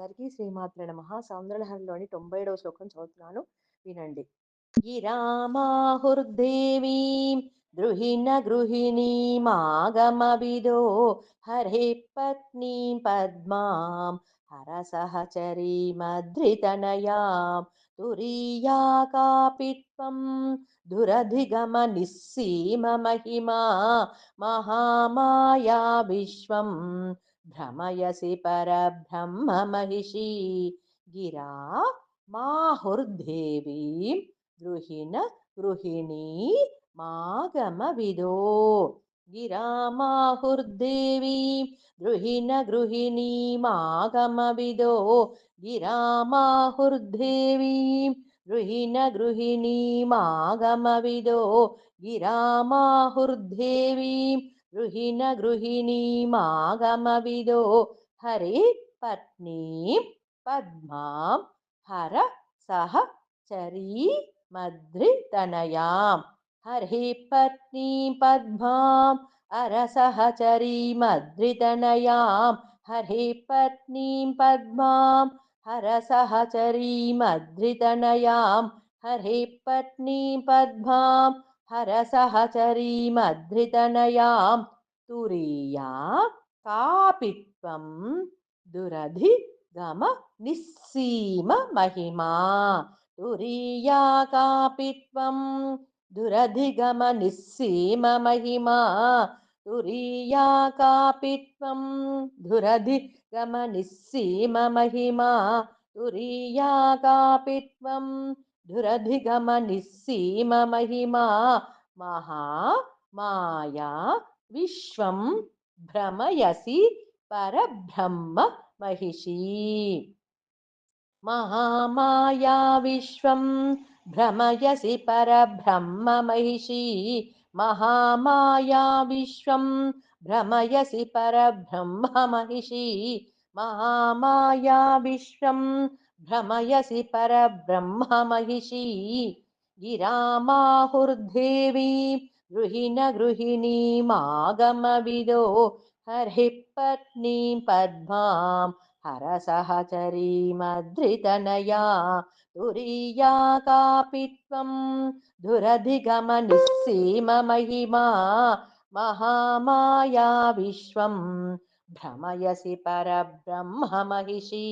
అందరికీ శ్రీమాత్రే నమః. సౌందర్యలహరిలోని తొంభై ఏడవ శ్లోకం చదువుతున్నాను. వినండి. గిరామాహుర్దేవీం గృహిణ గృహిణీమాగమవిదో హరే పత్నీం పద్మాం హరసహచరీమద్రితనయాం తురీయా కాపిత్వం దురధిగమ నిస్సీమ మహిమా మహామాయా విశ్వం భ్రమయసి పరబ్రహ్మమహిషీ గిరా మాహుర్దేవీం గృహిణ గృహిణీ మాగమవిదో गिरामाहुर्देवीं गृहिण गृहिणीमागमविदो गिरामाहुर्देवीं गृहिण गृहिणीमागमविदो गिरामाहुर्देवीं गृहिण गृहिणीमागमविदो हरिपत्नीं पद्मां हर सह चरी मद्रितनयां हरिपत्नीं पद्मां अरसहचरी मद्रितनयां हरिपत्नीं पद्मां हरसहचरी मद्रितनयां हरिपत्नीं पद्मां हरसहचरीमधृतनयां तुरीया कापि त्वं दुरधि गम निःसीम महिमा तुरीया कापि त्वं दुरधिगम निःसीम महिमा तुरीया कापि त्वं दुरधिगम निःसीम महिमा तुरीया कापि त्वं दुरधिगमनिस्सीममहिमा महा, माया, विश्वं भ्रमयसि, परब्रह्म महिषी। महामाया विश्वं भ्रमयसि, परब्रह्म महिषी। महामाया विश्वं भ्रमयसि, परब्रह्म महिषी। महामाया विश्वं भ्रमयसि परब्रह्ममहिषी। गिरामाहुर्देवी, गृहिण गृहिणीमागमविदो हरिः पत्नीं पद्मां हरसहचरीमधृतनया तुरीया कापि त्वं दुरधिगमनिस्सीममहिमा महामाया विश्वं, भ्रमयसि परब्रह्ममहिषी।